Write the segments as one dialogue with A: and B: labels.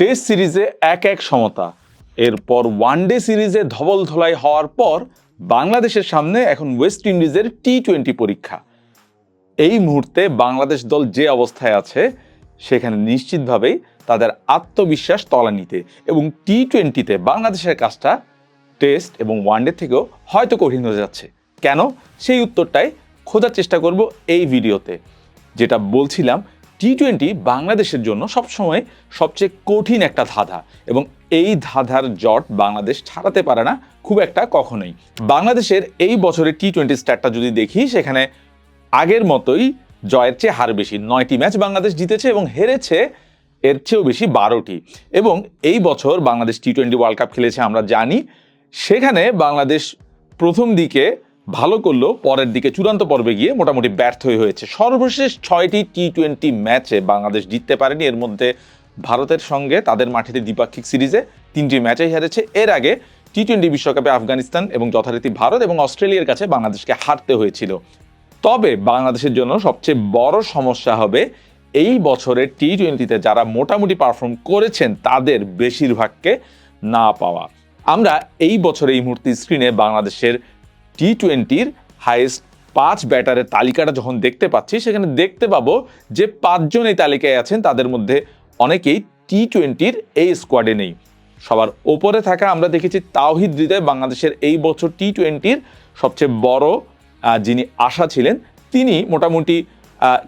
A: Test সিরিজে এক এক সমতা। এরপর ওয়ানডে সিরিজে ধবল ধলাই হওয়ার পর বাংলাদেশের সামনে এখন ওয়েস্ট ইন্ডিজের টি টোয়েন্টি পরীক্ষা। এই মুহূর্তে বাংলাদেশ দল যে অবস্থায় আছে, সেখানে নিশ্চিতভাবেই তাদের আত্মবিশ্বাস তলানিতে এবং টি টোয়েন্টিতে বাংলাদেশের কাজটা টেস্ট এবং ওয়ানডে থেকেও হয়তো কঠিন হয়ে যাচ্ছে। কেন? সেই উত্তরটাই খোঁজার চেষ্টা করব এই ভিডিওতে যেটা বলছিলাম টি টোয়েন্টি বাংলাদেশের জন্য সবসময় সবচেয়ে কঠিন একটা ধাঁধা এবং এই ধাঁধার জট বাংলাদেশ ছাড়াতে পারে না খুব একটা কখনোই। বাংলাদেশের এই বছরের টি টোয়েন্টি স্ট্যাটটা যদি দেখি, সেখানে আগের মতোই জয়ের চেয়ে হার বেশি নয়টি ম্যাচ বাংলাদেশ জিতেছে এবং হেরেছে এর চেয়েও বেশি বারোটি। এবং এই বছর Bangladesh T twenty world cup খেলেছে আমরা জানি। সেখানে বাংলাদেশ প্রথম দিকে ভালো করলেও পরের দিকে চূড়ান্ত পর্বে গিয়ে মোটামুটি ব্যর্থ হয়েছে। সর্বশেষ ছয়টি টি টোয়েন্টি ম্যাচে বাংলাদেশ জিততে পারেনি। এর মধ্যে ভারতের সঙ্গে তাদের মাটিতে দ্বিপাক্ষিক সিরিজে তিনটি ম্যাচেই হেরেছে। এর আগে টি টোয়েন্টি বিশ্বকাপে আফগানিস্তান এবং যথারীতি ভারত এবং অস্ট্রেলিয়ার কাছে বাংলাদেশকে হারতে হয়েছিল। তবে বাংলাদেশের জন্য সবচেয়ে বড় সমস্যা হবে এই বছরের টি টোয়েন্টিতে যারা মোটামুটি পারফর্ম করেছেন তাদের বেশিরভাগকে না পাওয়া। আমরা এই বছর এই মুহূর্তে স্ক্রিনে বাংলাদেশের টি টোয়েন্টির হাইয়েস্ট পাঁচ ব্যাটারের তালিকাটা যখন দেখতে পাচ্ছি, সেখানে দেখতে পাবো যে পাঁচজন এই তালিকায় আছেন, তাদের মধ্যে অনেকেই টি টোয়েন্টির এই স্কোয়াডে নেই। সবার ওপরে থাকা আমরা দেখেছি তাওহিদ হৃদয়, বাংলাদেশের এই বছর টি টোয়েন্টির সবচেয়ে বড় যিনি আশা ছিলেন, তিনি মোটামুটি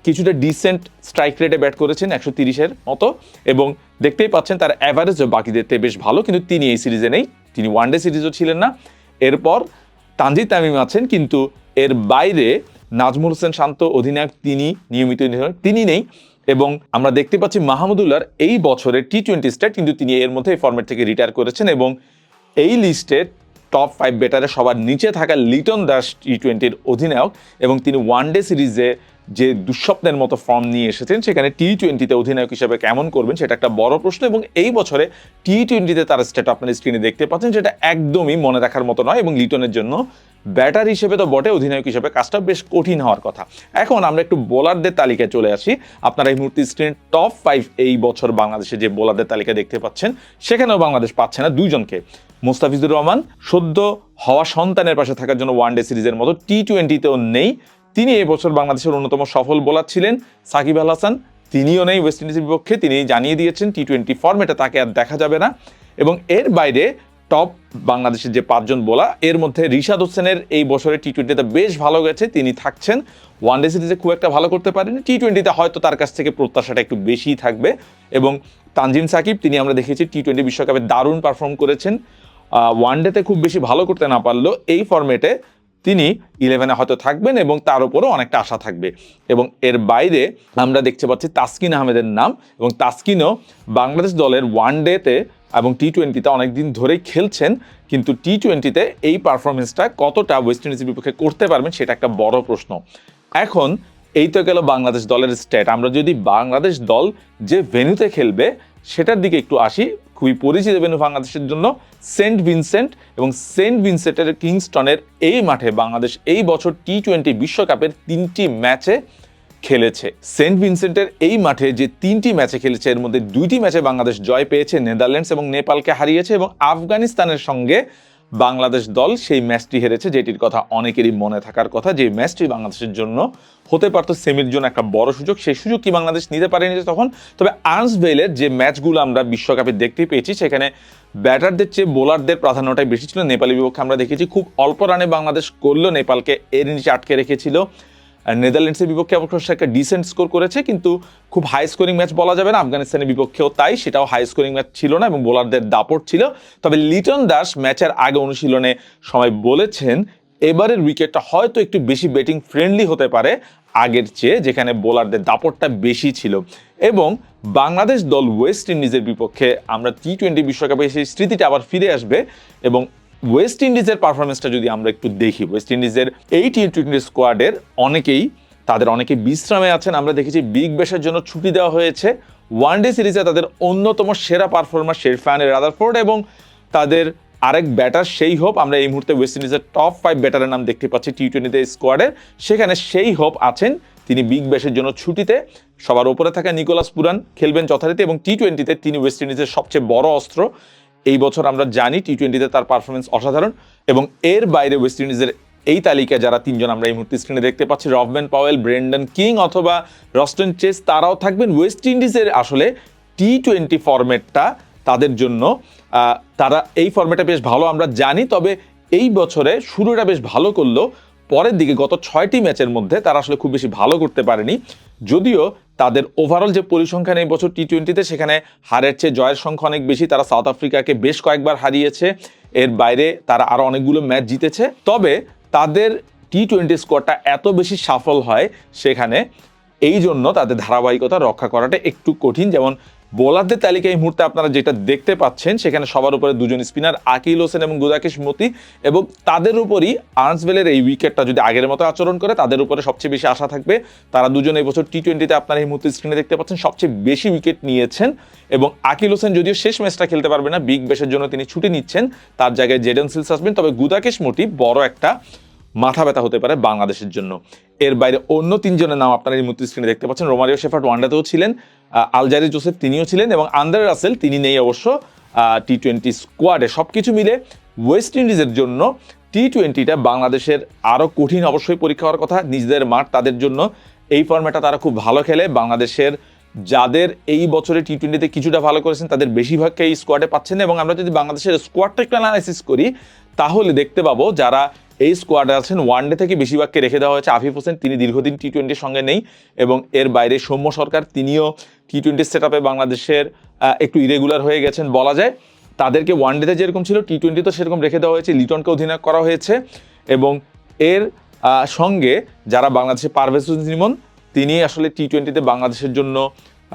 A: কিছুটা ডিসেন্ট স্ট্রাইক রেটে ব্যাট করেছেন, একশো তিরিশের মতো, এবং দেখতেই পাচ্ছেন তার অ্যাভারেজও বাকিদের বেশ ভালো, কিন্তু তিনি এই সিরিজে নেই, তিনি ওয়ানডে সিরিজও ছিলেন না। এরপর তানজিদ তামিম আছেন, কিন্তু এর বাইরে নাজমুল হোসেন শান্ত অধিনায়ক তিনি, নিয়মিত তিনি নেই। এবং আমরা দেখতে পাচ্ছি মাহমুদুল্লাহর এই বছরের টি টোয়েন্টি স্টার কিন্তু তিনি এর মধ্যে এই ফর্মেট থেকে রিটায়ার করেছেন এবং এই লিস্টে টপ ফাইভ বেটারে সবার নিচে থাকা লিটন দাস টি টোয়েন্টির অধিনায়ক এবং তিনি ওয়ান ডে সিরিজে যে দুঃস্বপ্নের মতো ফর্ম নিয়ে এসেছেন, সেখানে টি টোয়েন্টিতে অধিনায়ক হিসেবে কেমন করবেন সেটা একটা বড় প্রশ্ন এবং এই বছরে টি টোয়েন্টিতে তার স্টেট আপনার স্ক্রিনে দেখতে পাচ্ছেন সেটা একদমই মনে রাখার মতো নয় এবং লিটনের জন্য ব্যাটার হিসেবে তো বটে, অধিনায়ক হিসেবে কাজটা বেশ কঠিন হওয়ার কথা। এখন আমরা একটু বোলারদের তালিকায় চলে আসি। আপনারা এই মুহূর্তে স্ক্রিনে টপ ফাইভ এই বছর বাংলাদেশে যে বোলারদের তালিকা দেখতে পাচ্ছেন, সেখানেও বাংলাদেশ পাচ্ছে না দুইজনকে। মোস্তাফিজুর রহমান, সদ্য হওয়া সন্তানের পাশে থাকার জন্য ওয়ানডে সিরিজের মতো টি টোয়েন্টিতেও নেই। তিনি এই বছর বাংলাদেশের অন্যতম সফল বোলার ছিলেন। সাকিব আল হাসান, তিনিও নেই ওয়েস্ট ইন্ডিজের বিপক্ষে। তিনি জানিয়ে দিয়েছেন টি টোয়েন্টি ফর্মেটে তাকে আর দেখা যাবে না। এবং এর বাইরে টপ বাংলাদেশের যে পাঁচজন বোলা এর মধ্যে রিশাদ হোসেনের এই বছরে টি টোয়েন্টিতে বেশ ভালো গেছে। তিনি থাকছেন ওয়ান ওয়ানডে সিরিজে খুব একটা ভালো করতে পারেনি। টি টোয়েন্টিতে হয়তো তার কাছ থেকে প্রত্যাশাটা একটু বেশিই থাকবে। এবং তানজিম সাকিব, তিনি আমরা দেখেছি টি টোয়েন্টি বিশ্বকাপে দারুণ পারফর্ম করেছেন। ওয়ানডেতে খুব বেশি ভালো করতে না পারলেও এই ফর্মেটে তিনি ইলেভেনে হয়তো থাকবেন এবং তার উপরও অনেকটা আশা থাকবে। এবং এর বাইরে আমরা দেখতে পাচ্ছি তাসকিন আহমেদের নাম এবং তাসকিনও বাংলাদেশ দলের ওয়ান ডেতে এবং টি টোয়েন্টিতে অনেকদিন ধরেই খেলছেন, কিন্তু টি টোয়েন্টিতে এই পারফরমেন্সটা কতটা ওয়েস্ট ইন্ডিজের বিপক্ষে করতে পারবেন সেটা একটা বড় প্রশ্ন। এখন এই তো গেল বাংলাদেশ দলের স্টেট আমরা যদি বাংলাদেশ দল যে ভেন্যুতে খেলবে, সেটার দিকে একটু আসি খুবই পরিচিত ভেন্যু বাংলাদেশের জন্য সেন্ট ভিনসেন্ট এবং সেন্ট ভিনসেন্টের কিংস্টনের এই মাঠে বাংলাদেশ এই বছর টি টোয়েন্টি বিশ্বকাপের তিনটি ম্যাচে খেলেছে। সেন্ট ভিনসেন্টের এই মাঠে যে তিনটি ম্যাচে খেলেছে, এর মধ্যে দুইটি ম্যাচে বাংলাদেশ জয় পেয়েছে, নেদারল্যান্ডস এবং নেপালকে হারিয়েছে এবং আফগানিস্তানের সঙ্গে বাংলাদেশ দল সেই ম্যাচটি হেরেছে, যেটির কথা অনেকেরই মনে থাকার কথা, যে ম্যাচটি বাংলাদেশের জন্য হতে পারতো সেমির জন্য একটা বড় সুযোগ। সেই সুযোগ কি বাংলাদেশ নিতে পারেনি তখন? তবে আর্নস ভেলের যে ম্যাচগুলো আমরা বিশ্বকাপে দেখতে পেয়েছি, সেখানে ব্যাটারদের চেয়ে বোলারদের প্রাধান্যটাই বেশি ছিল। নেপালি বিপক্ষে আমরা দেখেছি, খুব অল্প রানে বাংলাদেশ করলেও নেপালকে, এর নিচে আটকে রেখেছিল নেদারল্যান্ডসের বিপক্ষে অবশ্য একটা ডিসেন্ট স্কোর করেছে, কিন্তু খুব হাই স্কোরিং ম্যাচ বলা যাবে না। আফগানিস্তানের বিপক্ষেও তাই, সেটাও হাই স্কোরিং ম্যাচ ছিল না এবং বোলারদের দাপট ছিল। তবে লিটন দাস ম্যাচের আগে অনুশীলনে সময় বলেছেন, এবারের উইকেটটা হয়তো একটু বেশি ব্যাটিং ফ্রেন্ডলি হতে পারে আগের চেয়ে, যেখানে বোলারদের দাপটটা বেশি ছিল। এবং বাংলাদেশ দল ওয়েস্ট ইন্ডিজের বিপক্ষে আমরা টি টোয়েন্টি বিশ্বকাপে সেই স্মৃতিটা আবার ফিরে আসবে। এবং ওয়েস্ট ইন্ডিজের পারফরমেন্সটা যদি আমরা একটু দেখি ওয়েস্ট ইন্ডিজের এই টি টোয়েন্টি স্কোয়াডের অনেকেই, তাদের অনেকে বিশ্রামে আছেন। আমরা দেখেছি বিগ ব্যাশের জন্য ছুটি দেওয়া হয়েছে। ওয়ানডে সিরিজে তাদের অন্যতম সেরা পারফরমার শেরফান রাদারফোর্ড এবং তাদের আরেক ব্যাটার সেই হোপ। আমরা এই মুহূর্তে ওয়েস্ট ইন্ডিজের টপ ফাইভ ব্যাটারের নাম দেখতে পাচ্ছি টি টোয়েন্টিতে স্কোয়াডের সেখানে সেই হোপ আছেন তিনি বিগ ব্যাশের জন্য ছুটিতে। সবার ওপরে থাকা নিকোলাস পুরান খেলবেন যথারীতি এবং টি টোয়েন্টিতে তিনি ওয়েস্ট ইন্ডিজের সবচেয়ে বড় অস্ত্র। এই বছর আমরা জানি টি টোয়েন্টিতে তার পারফরমেন্স অসাধারণ এবং এর বাইরে ওয়েস্ট ইন্ডিজের এই তালিকায় যারা তিনজন আমরা এই মুহূর্তে স্ক্রিনে দেখতে পাচ্ছি রবম্যান পাওয়েল ব্রেন্ডন কিং অথবা রস্টন চেস তারাও থাকবেন ওয়েস্ট ইন্ডিজের আসলে টি টোয়েন্টি ফরম্যাটটা তাদের জন্য। তারা এই ফরম্যাটটা বেশ ভালো, আমরা জানি, তবে এই বছরে শুরুটা বেশ ভালো করল। পরের দিকে গত ছয়টি ম্যাচের মধ্যে তারা আসলে খুব বেশি ভালো করতে পারেনি। যদিও তাদের ওভারঅল যে পরিসংখ্যান এই বছর টি টোয়েন্টিতে সেখানে হারের চেয়ে জয়ের সংখ্যা অনেক বেশি। তারা সাউথ আফ্রিকাকে বেশ কয়েকবার হারিয়েছে। এর বাইরে তারা আরও অনেকগুলো ম্যাচ জিতেছে। তবে তাদের টি টোয়েন্টি স্কোরটা এত বেশি সাফল হয় সেখানে। এই জন্য তাদের ধারাবাহিকতা রক্ষা করাটা একটু কঠিন। যেমন বোলারদের তালিকায় এই মুহূর্তে আপনারা যেটা দেখতে পাচ্ছেন, সেখানে সবার উপরে দুজন স্পিনার আকিল হোসেন এবং গুদাকেশ মতি এবং তাদের উপরই আর্নসভেলের এই উইকেটটা যদি আগের মতো আচরণ করে, তাদের উপরে সবচেয়ে বেশি আশা থাকবে। তারা দুজন এই বছর টি টোয়েন্টিতে আপনারা এই মুহূর্তে স্ক্রিনে দেখতে পাচ্ছেন, সবচেয়ে বেশি উইকেট নিয়েছেন এবং আকিল হোসেন যদিও শেষ ম্যাচটা খেলতে পারবে না, বিগ ব্যাশের জন্য তিনি ছুটি নিচ্ছেন, তার জায়গায় জেডেন সিলস আসবেন। তবে গুদাকেশ মতি বড় একটা মাথা ব্যথা হতে পারে বাংলাদেশের জন্য। এর বাইরে অন্য তিনজনের নাম আপনারা এই মুহূর্তে স্ক্রিনে দেখতে পাচ্ছেন। রোমারিও শেফার্ট ওয়ানডেতেও ছিলেন আলজারি জোসেফ তিনিও ছিলেন এবং আন্দার রাসেল তিনি নেই অবশ্য টি টোয়েন্টি স্কোয়াডে সব কিছু মিলে ওয়েস্ট ইন্ডিজের জন্য টি টোয়েন্টিটা বাংলাদেশের আরও কঠিন অবশ্যই পরীক্ষা হওয়ার কথা, নিজেদের মাঠ তাদের জন্য। এই ফর্ম্যাটটা তারা খুব ভালো খেলে। বাংলাদেশের যাদের এই বছরে টি টোয়েন্টিতে কিছুটা ভালো করেছেন, তাদের বেশিরভাগকে এই স্কোয়াডে পাচ্ছেন এবং আমরা যদি বাংলাদেশের স্কোয়াডটা একটু অ্যানালাইসিস করি, তাহলে দেখতে পাবো যারা এই স্কোয়াডে আছেন ওয়ানডে থেকে বেশিরভাগকে রেখে দেওয়া হয়েছে। আফিফ হোসেন, তিনি দীর্ঘদিন টি টোয়েন্টির সঙ্গে নেই এবং এর বাইরে সৌম্য সরকার, তিনিও টি টোয়েন্টি সেট বাংলাদেশের একটু ইরেগুলার হয়ে গেছেন বলা যায়। তাদেরকে ওয়ানডেতে যেরকম ছিল টি টোয়েন্টিতে সেরকম রেখে দেওয়া হয়েছে। লিটনকে অধিনায়ক করা হয়েছে এবং এর সঙ্গে যারা বাংলাদেশে পারভেজ নিমন, তিনি আসলে টি টোয়েন্টিতে বাংলাদেশের জন্য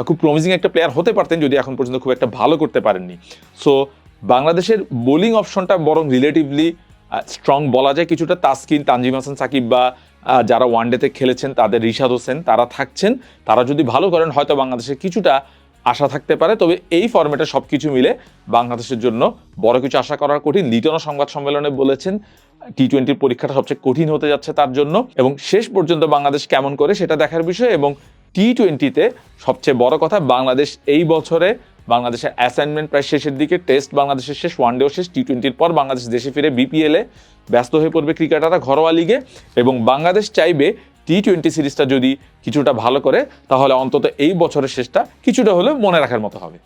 A: খুব প্রমিজিং একটা প্লেয়ার হতে পারতেন, যদি এখন পর্যন্ত খুব একটা ভালো করতে পারেননি। সো বাংলাদেশের বোলিং অপশনটা বরং রিলেটিভলি স্ট্রং বলা যায় কিছুটা তাসকিন, তানজিম হাসান, সাকিব বা যারা ওয়ানডেতে খেলেছেন, তাদের রিশাদ হোসেন, তারা থাকছেন। তারা যদি ভালো করেন, হয়তো বাংলাদেশের কিছুটা আশা থাকতে পারে। তবে এই ফর্মেটে সব কিছু মিলে বাংলাদেশের জন্য বড় কিছু আশা করার কঠিন। লিটনও সংবাদ সম্মেলনে বলেছেন টি টোয়েন্টির পরীক্ষাটা সবচেয়ে কঠিন হতে যাচ্ছে তার জন্য। এবং শেষ পর্যন্ত বাংলাদেশ কেমন করে সেটা দেখার বিষয়। এবং টি টোয়েন্টিতে সবচেয়ে বড় কথা, বাংলাদেশ এই বছরে বাংলাদেশের অ্যাসাইনমেন্ট প্রায় শেষের দিকে টেস্ট বাংলাদেশের শেষ ওয়ানডেও শেষ টি টোয়েন্টির পর বাংলাদেশ দেশে ফিরে বিপিএলে ব্যস্ত হয়ে পড়বে ক্রিকেটাররা ঘরোয়া লিগে এবং বাংলাদেশ চাইবে টি টোয়েন্টি সিরিজটা যদি কিছুটা ভালো করে, তাহলে অন্তত এই বছরের শেষটা কিছুটা হলেও মনে রাখার মতো হবে।